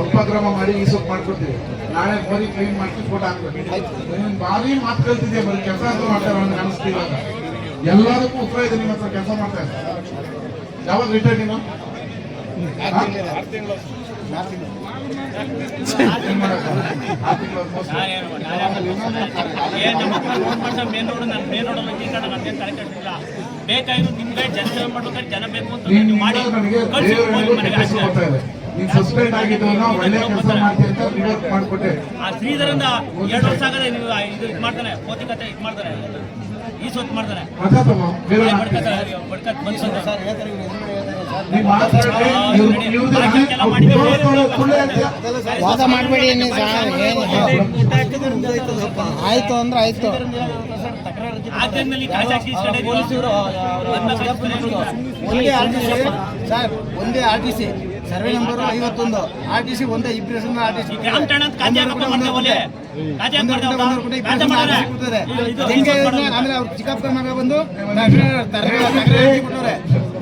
ಉಪಕ್ರಮ ಮಾಡಿ ಈ ಸೊಪ್ಪು ಮಾಡ್ಕೊಡ್ತೀವಿ. ನಾಳೆ ಬರಿ ಕ್ಲೀನ್ ಮಾಡ್ತೀವಿ ಫೋಟೋ ಹಾಕ್ಬೇಕು ಬಾರಿ ಭಾರಿ ಮಾತು ಕಲ್ತಿದ್ದೆ ಬರೀ ಕೆಲಸ ಅಂತ ಮಾಡ್ತಾರೆ ಅಂತ. ಅನಿಸ್ತಿಲ್ಲ ಎಲ್ಲದಕ್ಕೂ ಉತ್ತರ ಇದೆ ನಿಮ್ಮ ಹತ್ರ ಕೆಲಸ ಮಾಡ್ತಾ ಇದ್ದಾರೆ ಯಾವಾಗ ರಿಟೈರ್ ನೀನು? ತಿಂಗಳು. ಮೋಸ. ಬೇಕಾಗಿರೋ ನಿಮ್ಗೆ ಜನಸೇವೆ ಮಾಡ್ಬೇಕಾದ್ರೆ ಜನ ಬೇಕು ಅಂತ ನೀವು ಮಾಡಿ ಕಳ್ಸಿ ಮನೆಗೆ ನೀನ್ ಸಸ್ಪೆಂಡ್ ಆಗಿದ್ದವನ್ನ ಒಳ್ಳೆ ಕೆಲಸ ಮಾಡ್ತೀನಿ ಅಂತ ರಿವರ್ಕ್ ಮಾಡ್ಕೊಟ್ಟೆ. ಆ ಶ್ರೀಧರಿಂದ ಎರಡು ವರ್ಷ ಆಗದೆ ನೀವು ಇದು ಇದು ಮಾಡ್ತಾನೆ ಪೋತಿಕತೆ ಇದು ಮಾಡ್ತಾನೆ. ಈ ಸೊತ್ತು ಮಾಡ್ತಾನೆ. ಬಡ್ಕತ ಬಡ್ಕತ್ ಬಂದ್ಸಂತ. ಸರ್ ನೀನ್ ವಾದ ಮಾಡಬೇಡಿ ಏನು? ಆಯ್ತು ಅಂದ್ರೆ ಆಯ್ತು. ಸರ್ ಒಂದೇ R T C. Survey number ಐವತ್ತೊಂದು. ಆರ್ ಟಿ ಸಿ ಒಂದೇ ಇಬ್ಬರು ಆರ್ ಟಿ ಸಿ. ಆಮೇಲೆ ಅವ್ರು ಚಿಕ್ಕಪ್ಪ ಮಗ ಬಂದು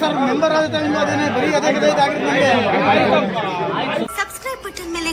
ಸರ್ ಮೆಂಬರ್ ಆದ ಟೈಮ್ ಅದೇನೆ ಬರೀ ಅದೇ ಕಥೆ